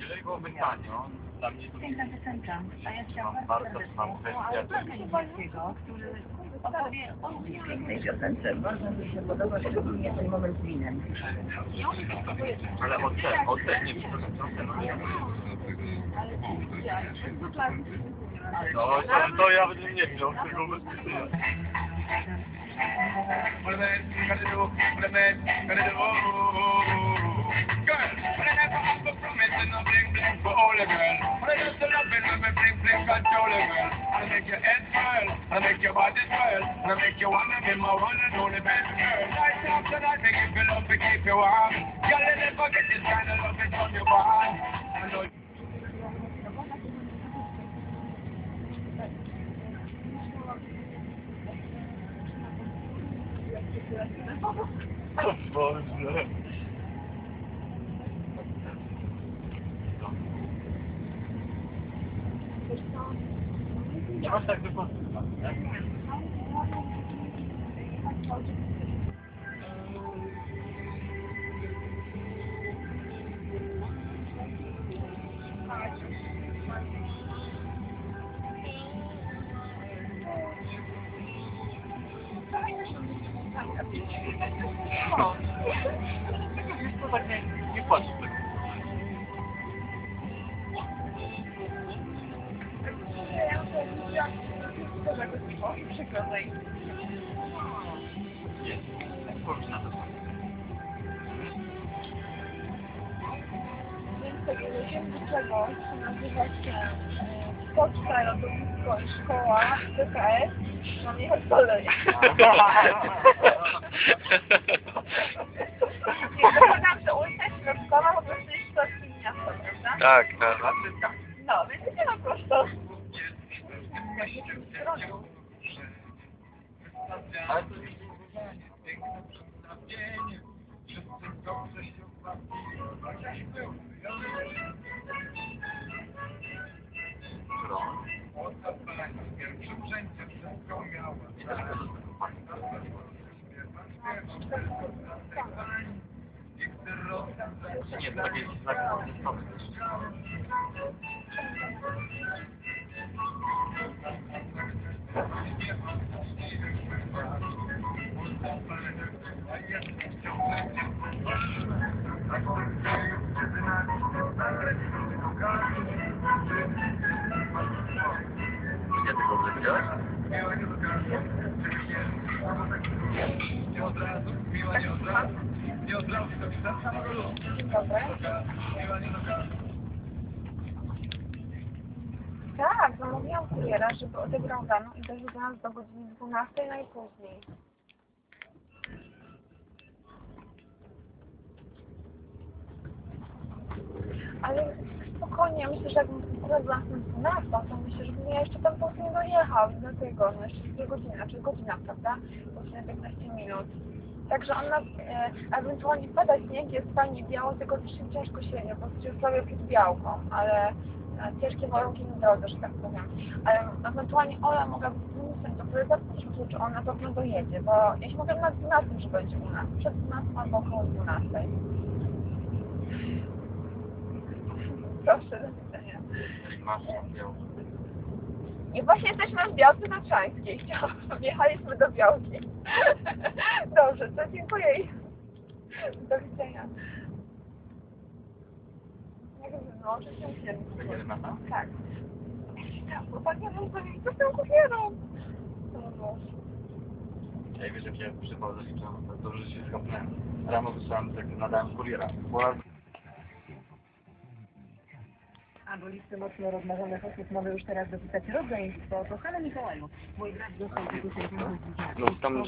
Jeżeli byłoby tanio, dla mnie to Piękna piosenka, a ja chciałam Mam bardzo serdecznie. Kalińskiego, który opowie o pięknej piosence. Bardzo mi się podoba szczególnie ten moment z winem. Ale od te, od te, nie przepraszam, co you no bling bling for all the girl. When you still love it, me bling bling control the girl. I make your head swirl, I make your body swirl, I make you wanna be my one and only best girl. Night after night, give you love, to keep you warm. Girl, you never get this kind of love from your bond. I know. Come Yavaş you. Już to tak nie, nie patrz tak. Jest. Spójrz na to. Więc tego lotniczego, co nazywa się Poczta Lotnisko i PKS. Nie jest jest środkiem miasta, prawda? Tak, tak. Nie tego to takie znaki odwrócone też. Gdzie wziąłeś? Tak, zamówiłam kuriera, żeby odebrał dano i dożył do nas do godziny 12 najpóźniej. Ale spokojnie, myślę, że jakbym była na 12, to myślę, że ja jeszcze tam po nie dojechał. out na tego, no jeszcze dwie godziny, znaczy godzina, prawda? Godzina 15 minut. Także on nas, e, ewentualnie pada śnieg, jest fajnie biało, tylko się ciężko się jedzie, bo sobie przed białką, ale e, ciężkie warunki na drodze, że tak powiem. Ale ewentualnie Ola mogłaby z minusem do zapytać, czy on na dojedzie, bo ja się mogę na 12, że będzie u nas, przed 12 albo około 12. Proszę, do widzenia. Masz. I właśnie jesteśmy w Białce Tatrzańskiej. Wjechaliśmy do Białki. Dobrze, to dziękuję i do widzenia. Jak wyłączy się film. Tak. Tak, chłopaki, no to nie co z tą kupierą. No Boże. Ja wiesz, jak ja przypał zaliczam, to dobrze się skapnąłem. Rano wysłałem, tak nadałem kuriera. Była A listy mocno rozmarzonych osób mogę już teraz dopisać rodzeństwo. Kochany Mikołaju, mój brat tytuł No, tam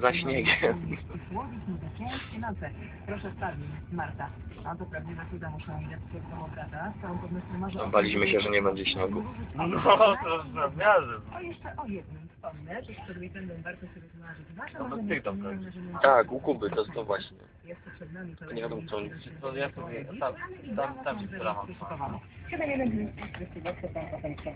za śniegiem. Słowić za ciężkie noce. Proszę sprawdzić, Marta. A to prawdziwa cuda iść do swojego brata. Z całą pewnością marzą... Baliśmy się, że nie będzie śniegu. No, to z miarę. O, jeszcze o jednym wspomnę, że przed weekendem warto sobie zmarzyć. Wasze No, no, tak. Tak, u Kuby, to, to właśnie. Jeszcze przed nami To nie wiadomo, co on- to ja sobie- tam- tam- tam się sprawam. 7 1 200 200 200 200